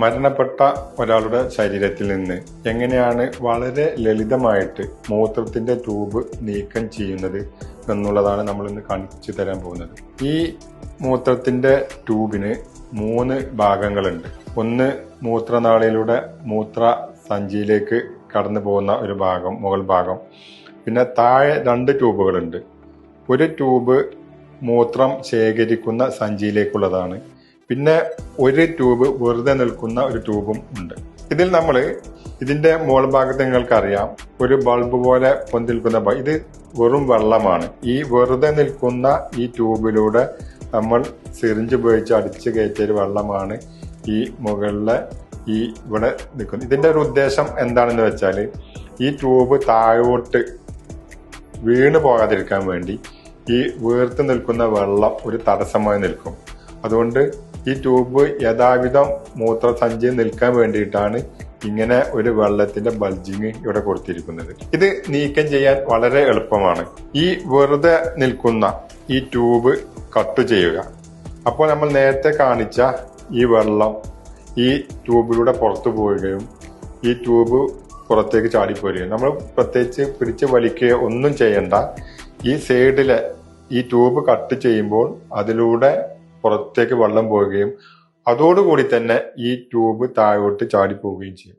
മരണപ്പെട്ട ഒരാളുടെ ശരീരത്തിൽ നിന്ന് എങ്ങനെയാണ് വളരെ ലളിതമായിട്ട് മൂത്രത്തിന്റെ ട്യൂബ് നീക്കം ചെയ്യുന്നത് എന്നുള്ളതാണ് നമ്മൾ ഇന്ന് കാണിച്ചു തരാൻ പോകുന്നത്. ഈ മൂത്രത്തിന്റെ ട്യൂബിന് മൂന്ന് ഭാഗങ്ങളുണ്ട്. ഒന്ന് മൂത്രനാളിയിലൂടെ മൂത്ര സഞ്ചിയിലേക്ക് കടന്നു പോകുന്ന ഒരു ഭാഗം മുകൾ ഭാഗം. പിന്നെ താഴെ രണ്ട് ട്യൂബുകളുണ്ട്. ഒരു ട്യൂബ് മൂത്രം ശേഖരിക്കുന്ന സഞ്ചിയിലേക്കുള്ളതാണ്. പിന്നെ ഒരു ട്യൂബ് വെറുതെ നിൽക്കുന്ന ഒരു ട്യൂബും ഉണ്ട്. ഇതിൽ നമ്മൾ ഇതിന്റെ മുകൾ ഭാഗത്ത് നിങ്ങൾക്കറിയാം ഒരു ബൾബ് പോലെ പൊന്തിൽക്കുന്ന ഇത് വെറും വെള്ളമാണ്. ഈ വെറുതെ നിൽക്കുന്ന ഈ ട്യൂബിലൂടെ നമ്മൾ സിറിഞ്ച് ഉപയോഗിച്ച് അടിച്ചു കയറ്റിയ ഒരു വെള്ളമാണ് ഈ മുകളിലെ ഈ ഇവിടെ നിൽക്കുന്നത്. ഇതിന്റെ ഒരു ഉദ്ദേശം എന്താണെന്ന് വെച്ചാൽ ഈ ട്യൂബ് താഴോട്ട് വീണ് പോകാതിരിക്കാൻ വേണ്ടി ഈ വീർത്ത് നിൽക്കുന്ന വെള്ളം ഒരു തടസ്സമായി നിൽക്കും. അതുകൊണ്ട് ഈ ട്യൂബ് യഥാവിധം മൂത്രസഞ്ചി നിൽക്കാൻ വേണ്ടിയിട്ടാണ് ഇങ്ങനെ ഒരു വെള്ളത്തിന്റെ ബൾജിങ് ഇവിടെ കൊടുത്തിരിക്കുന്നത്. ഇത് നീക്കം ചെയ്യാൻ വളരെ എളുപ്പമാണ്. ഈ വെറുതെ നിൽക്കുന്ന ഈ ട്യൂബ് കട്ട് ചെയ്യുക. അപ്പോൾ നമ്മൾ നേരത്തെ കാണിച്ച ഈ വെള്ളം ഈ ട്യൂബിലൂടെ പുറത്തു പോവുകയും ഈ ട്യൂബ് പുറത്തേക്ക് ചാടിപ്പോരുകയും. നമ്മൾ പ്രത്യേകിച്ച് പിടിച്ച് വലിക്കുകയോ ഒന്നും ചെയ്യണ്ട. ഈ സൈഡിലെ ഈ ട്യൂബ് കട്ട് ചെയ്യുമ്പോൾ അതിലൂടെ പുറത്തേക്ക് വെള്ളം പോവുകയും അതോടുകൂടി തന്നെ ഈ ട്യൂബ് താഴോട്ട് ചാടിപ്പോവുകയും ചെയ്യും.